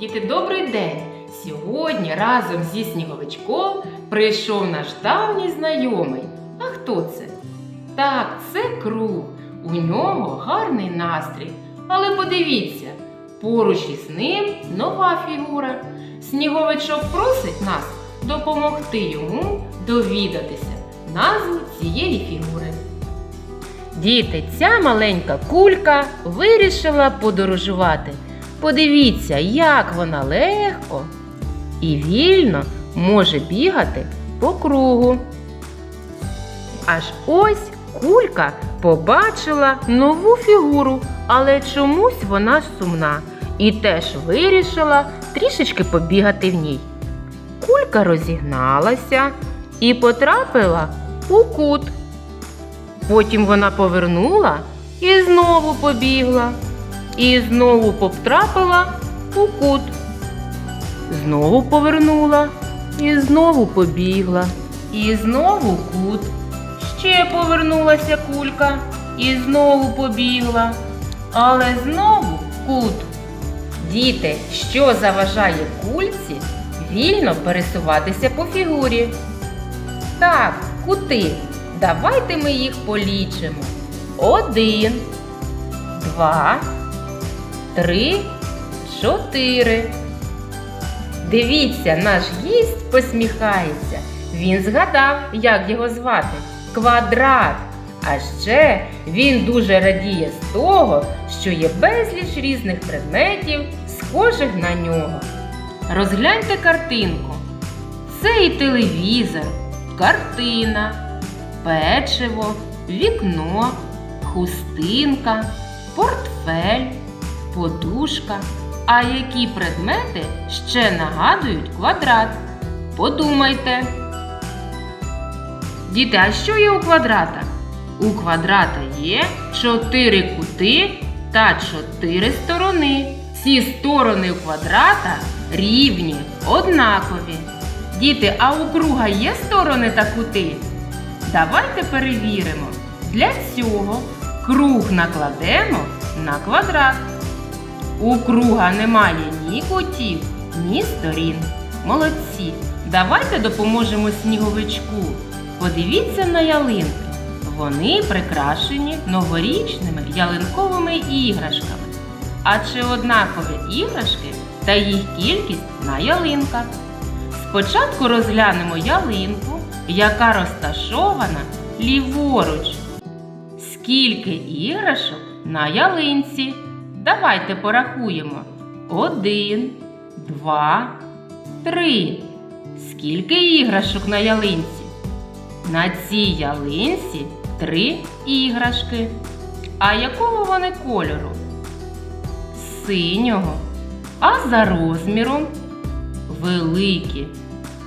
Діти, добрий день! Сьогодні разом зі сніговичком прийшов наш давній знайомий. А хто це? Так, це круг. У нього гарний настрій. Але подивіться, поруч із ним нова фігура. Сніговичок просить нас допомогти йому довідатися назву цієї фігури. Діти, ця маленька кулька вирішила подорожувати. Подивіться, як вона легко і вільно може бігати по кругу. Аж ось кулька побачила нову фігуру, але чомусь вона сумна і теж вирішила трішечки побігати в ній. Кулька розігналася і потрапила у кут. Потім вона повернула і знову побігла. І знову потрапила у кут. Знову повернула і знову побігла. І знову кут. Ще повернулася кулька і знову побігла. Але знову кут. Діти, що заважає кульці вільно пересуватися по фігурі? Так, кути. Давайте ми їх полічимо. Один, два, три, чотири. Дивіться, наш гість посміхається. Він згадав, як його звати. Квадрат. А ще він дуже радіє з того, що є безліч різних предметів, схожих на нього. Розгляньте картинку. Це і телевізор, картина, печиво, вікно, хустинка, портфель, подушка. А які предмети ще нагадують квадрат? Подумайте. Діти, а що є у квадрата? У квадрата є чотири кути та чотири сторони. Ці сторони квадрата рівні, однакові. Діти, а у круга є сторони та кути? Давайте перевіримо. Для цього круг накладемо на квадрат. У круга немає ні кутів, ні сторін. Молодці! Давайте допоможемо сніговичку. Подивіться на ялинки. Вони прикрашені новорічними ялинковими іграшками. А чи однакові іграшки та їх кількість на ялинках? Спочатку розглянемо ялинку, яка розташована ліворуч. Скільки іграшок на ялинці? Давайте порахуємо. Один, два, три. Скільки іграшок на ялинці? На цій ялинці три іграшки. А якого вони кольору? Синього. А за розміром великі.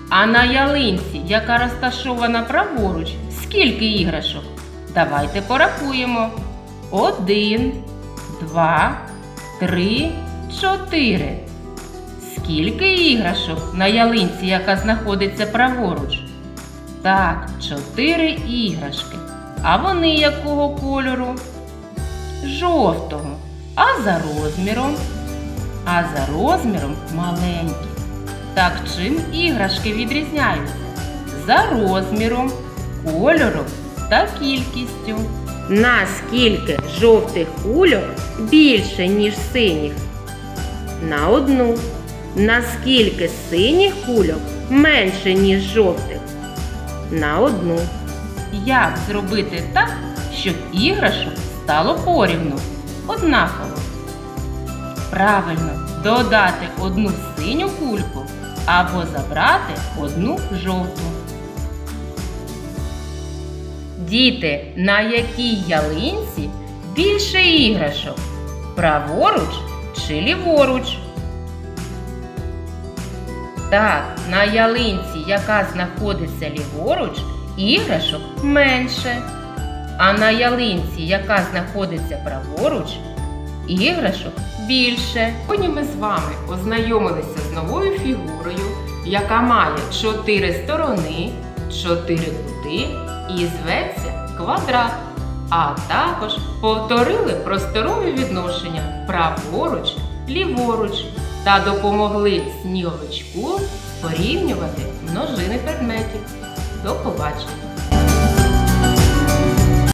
А на ялинці, яка розташована праворуч, скільки іграшок? Давайте порахуємо. Один, два, три, чотири. Скільки іграшок на ялинці, яка знаходиться праворуч? Так, чотири іграшки. А вони якого кольору? Жовтого. А за розміром? А за розміром маленькі. Так чим іграшки відрізняються? За розміром, кольором та кількістю. Наскільки жовтих кульок більше, ніж синіх? На одну. Наскільки синіх кульок менше, ніж жовтих? На одну. Як зробити так, щоб іграшок стало порівну? Однаково. Правильно, додати одну синю кульку або забрати одну жовту. Діти, на якій ялинці більше іграшок? Праворуч чи ліворуч? Так, на ялинці, яка знаходиться ліворуч, іграшок менше. А на ялинці, яка знаходиться праворуч, іграшок більше. Сьогодні ми з вами ознайомилися з новою фігурою, яка має чотири сторони, чотири кути і зветься квадрат. А також повторили просторові відношення праворуч, ліворуч. та допомогли сніговичку порівнювати множини предметів. До побачення!